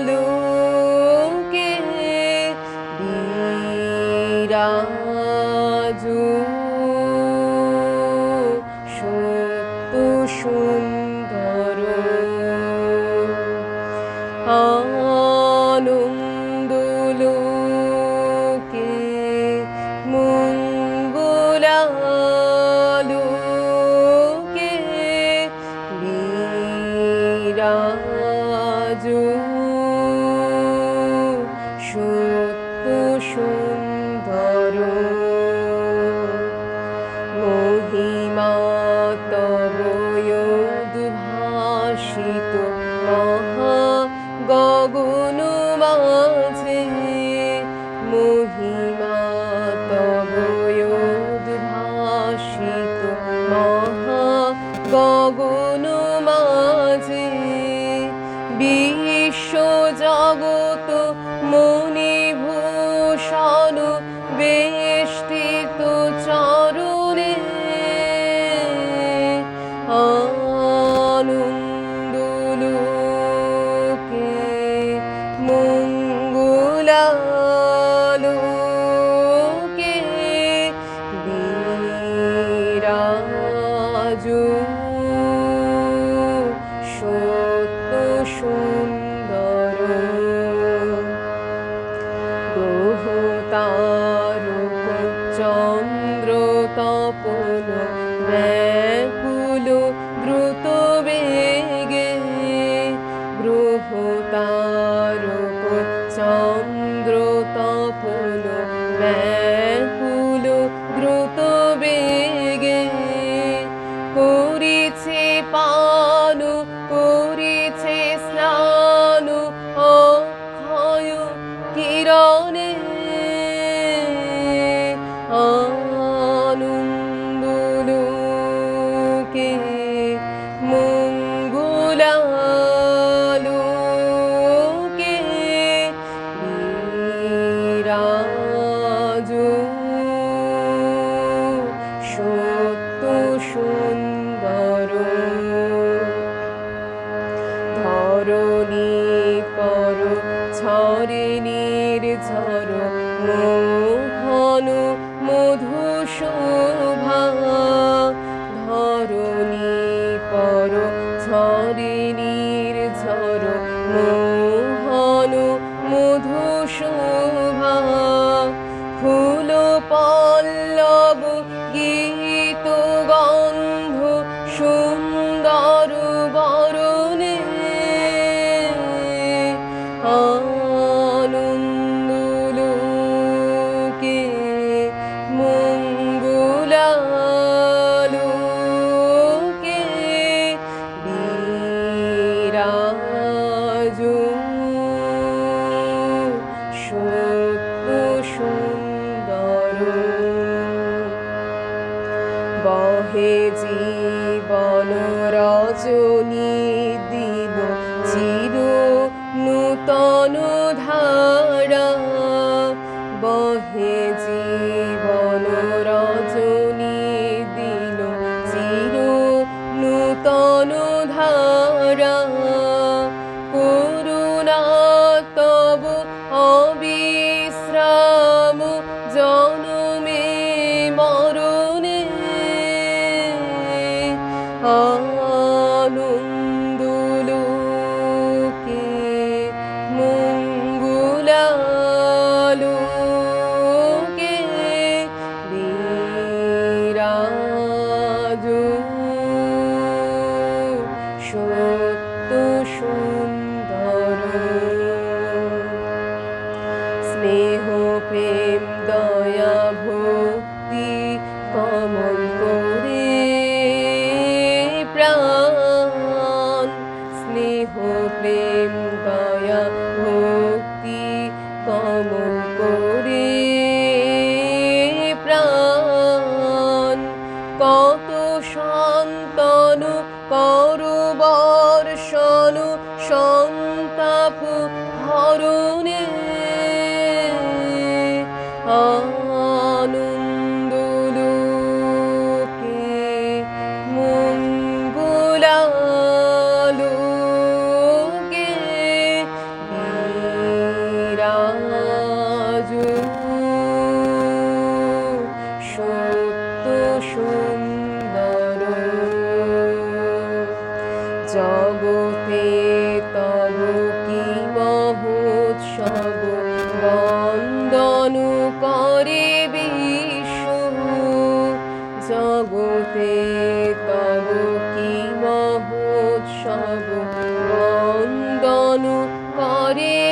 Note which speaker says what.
Speaker 1: কলুকে বিরাজু। সত্য সুন্দর। আ তব উদ্ভাসিত তারক চন্দ্র তপন ব্যাকুল দ্রুত বেগে গ্রহ তারক ঝরে নির্ঝর মোহন মধু শোভা ধরণী পর ঝরে নির্ঝর মোহন মধু শোভা ফুল পল্লব গীত বহে জীবন রজনী দিব চির নূতন ধারা। বহে জীবন রজনী দিন চির নূতন ধারা। Oh. সব বন্দন করে বিষ্ণু। জগতে তব কি মহোৎসব? বন্দন করে